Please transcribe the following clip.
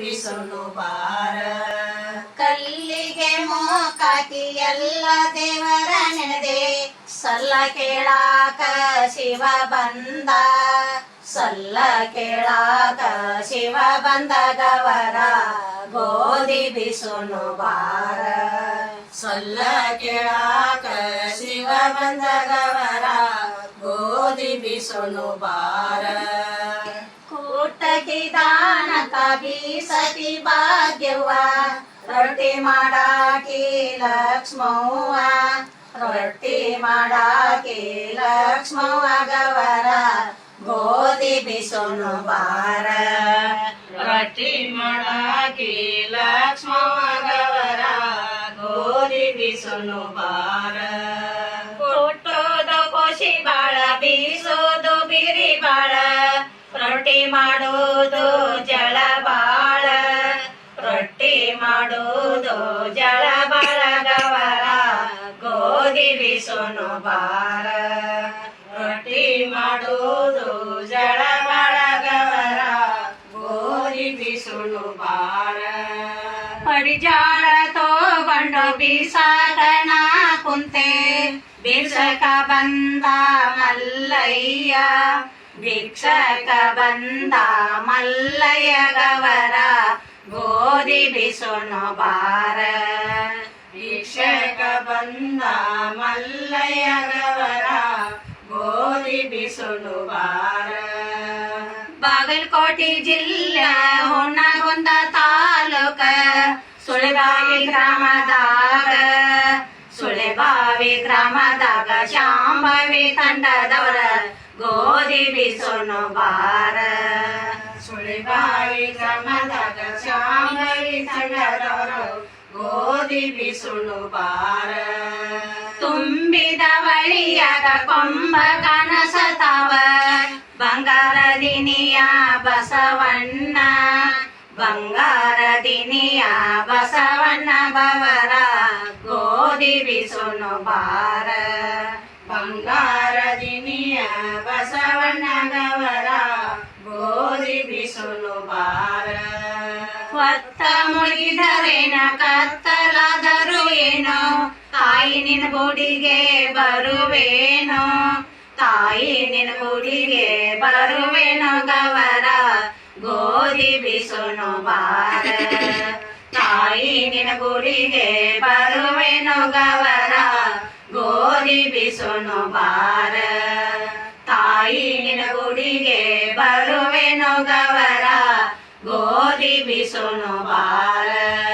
ಬಿಸುನು ಬಾರ ಕಲ್ಲಿಗೆ ಮೋಕಾಕಿ ಎಲ್ಲ ದೇವರ ನೆನೆದೆ. ಸಲ್ಲ ಕೇಳಾಕ ಶಿವ ಬಂದ. ಸಲ್ಲ ಕೇಳಾಕ ಶಿವ ಬಂದ ಗವರ. ಗೋಧಿ ಬಿಸುನು ಬಾರ ಸಲ್ಲ ಕೇಳಾಕ ಶಿವ ಬಂದಗವರ ಗೋಧಿ ಬಿಸುನು ಬಾರ ಕೂಟಕಿ ಬೀಸತಿ ಭಾಗ್ಯವ್ವ ರೊಟ್ಟಿ ಮಾಡಾಕಿ ಲಕ್ಷ್ಮವ್ವ ರೊಟ್ಟಿ ಮಾಡಾಕಿ ಲಕ್ಷ್ಮವ್ವ ಗವರ ಗೋಧಿ ಬಿಸೋನು ಬಾರ. ರೊಟ್ಟಿ ಮಾಡಾಕಿ ಲಕ್ಷ್ಮವಗವರ ಗೋಧಿ ಬಿಸೋನು ಬಾರ. ಹುಟ್ಟೋದು ಕೋಶಿ ಬಾಳ ಬೀಸೋದು ಬಿರಿ ಬಾಳ ರೊಟ್ಟಿ ಮಾಡೋದು ಮಾಡೋದು ಜಳ ಬರಗವರ ಗವರ ಗೋಧಿ ಬಿಸೋನು ಬಾರ ರೊಟ್ಟಿ ಮಾಡೋದು ಜಳ ಬಳಗವರ ಗೋಧಿ ಬಿಸೋನು ಬಾರ ಪಡಿಜಾಳ ತಗೊಂಡು ಬೀಸಾಕಣ ಕುಂತೆ ಭಿಕ್ಷಕ ಬಂದ ಮಲ್ಲಯ್ಯ, ಭಿಕ್ಷಕ ಬಂದ ಮಲ್ಲಯ್ಯ ಗವರ. ಗೋಧಿ ಬಿಸೋಣ ಬಾರ. ಭಿಕ್ಷಕ ಬಂದ ಮಲ್ಲಯ್ಯಗವರ ಗೋಧಿ ಬಿಸೋಣ ಬಾರ. ಬಾಗಲಕೋಟೆ ಜಿಲ್ಲೆ ಹೊನ್ನಗೊಂದ ತಾಲೂಕ ಸುಳೆಬಾವಿ ಗ್ರಾಮದಾಗ. ಸುಳೆಬಾವಿ ಗ್ರಾಮದಾಗ ಶಾಂಭವಿ ತಂಡದವರ ಗೋಧಿ ಬಿಸೋಣ ಬಾರ. ಸುಳೆಬಾವಿ ಗ್ರಾಮದಾಗ ಗೋಧಿ ಬಿಸುಳು ಬಾರ ತುಂಬಿದ ಬಳಿಯಾಗ ಕೊಂಬ ಕನಸತಾವ ಬಂಗಾರ ದಿನಿಯ ಬಸವಣ್ಣ, ಬಂಗಾರ ದಿನಿಯ ಬಸವಣ್ಣ ಬವರ. ಗೋಧಿ ಬಿಸುನು ಬಾರ ಬಂಗಾರ ದಿನಿಯ ಬಸವಣ್ಣಗವರ ಗೋಧಿ ಹೊತ್ತ ಮುಳಿದರೇನ ಕತ್ತಲಾದರೂ ಏನೋ? ತಾಯಿ ನಿನ್ನ ಗುಡಿಗೆ ಬರುವೇನೋ? ತಾಯಿ ನಿನ್ನ ಗುಡಿಗೆ ಬರುವೇನೋ? ಗವರ ಗೋಧಿ ಬಿಸೋನು ಬಾರ. ತಾಯಿ ನಿನ್ನ ಗುಡಿಗೆ ಬರುವೇನೋ? ಗವರ ಗೋಧಿ ಬಿಸೋನು ಬಾರ. ತಾಯಿ ನಿನ್ನ ಗುಡಿಗೆ ಬರುವೇನೋ? ಗವರ विष्णु बार